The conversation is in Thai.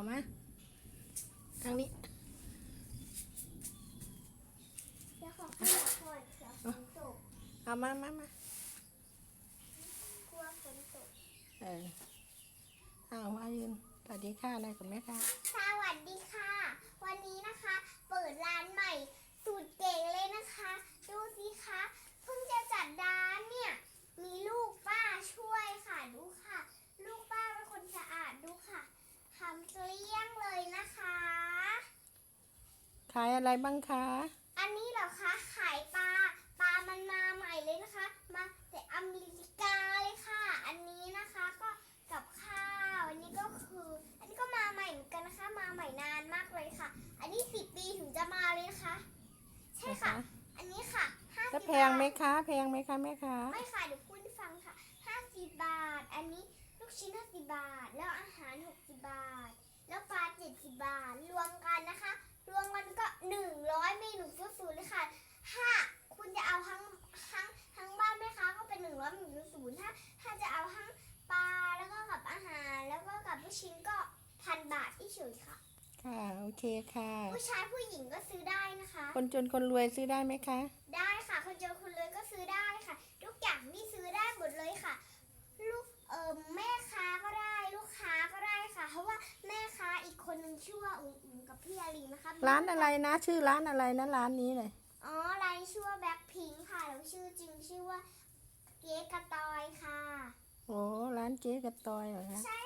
เอามาทางนี้เดี๋ยวขอขึ้นมาก่อนเดี๋ยวฝนตกเอามามามากลัวฝนตกเออเอามายืนสวัสดีค่ะอะไรกับแม่ค่ะสวัสดีค่ะ วันนี้นะคะ เปิดร้านใหม่สูตรเก่งเลยนะคะ ดูสิคะเพิ่งจะจัดร้านเนี่ย มีลูกป้าช่วยค่ะดูค่ะ ลูกป้าเป็นคนสะอาดดูค่ะทำเกลี้ยงเลยนะคะ ขายอะไรบ้างคะ อันนี้เหรอคะขายปลาปลามันมาใหม่เลยนะคะ มาแต่อเมริกาเลยค่ะ อันนี้นะคะก็กับข้าวอันนี้ก็คือ อันนี้ก็มาใหม่เหมือนกันนะคะ มาใหม่นานมากเลยค่ะ อันนี้สิบปีถึงจะมาเลยนะคะ ใช่ค่ะอันนี้ค่ะห้าแล้วสิบแพงไหมคะ แพงไหมคะแม่คะ ไม่ค่ะเดี๋ยวพูดให้ฟังค่ะห้าสิบบาท อันนี้ ฉยค่ะ ค่ะ โอเคค่ะ ผู้ชายผู้หญิงก็ซื้อได้นะคะ คนจนคนรวยซื้อได้ไหมคะ ได้ค่ะ คนเจอคนเลยก็ซื้อได้ค่ะ ทุกอย่างที่ซื้อได้หมดเลยค่ะ ลูกเอ่อแม่ค้าก็ได้ ลูกค้าก็ได้ค่ะ เพราะว่าแม่ค้าอีกคนนึงชื่อว่าอุ๋งอุ๋งกับพี่อารีนะคะร้านอะไรนะ ชื่อร้านอะไรนะร้านนี้เลยอ๋อร้านชื่อว่าแบ็คพิงค่ะแล้วชื่อจริงชื่อว่าเก๊กระตอยค่ะ โอ้ร้านเจ๊กับตอยเหรอคะ ใช่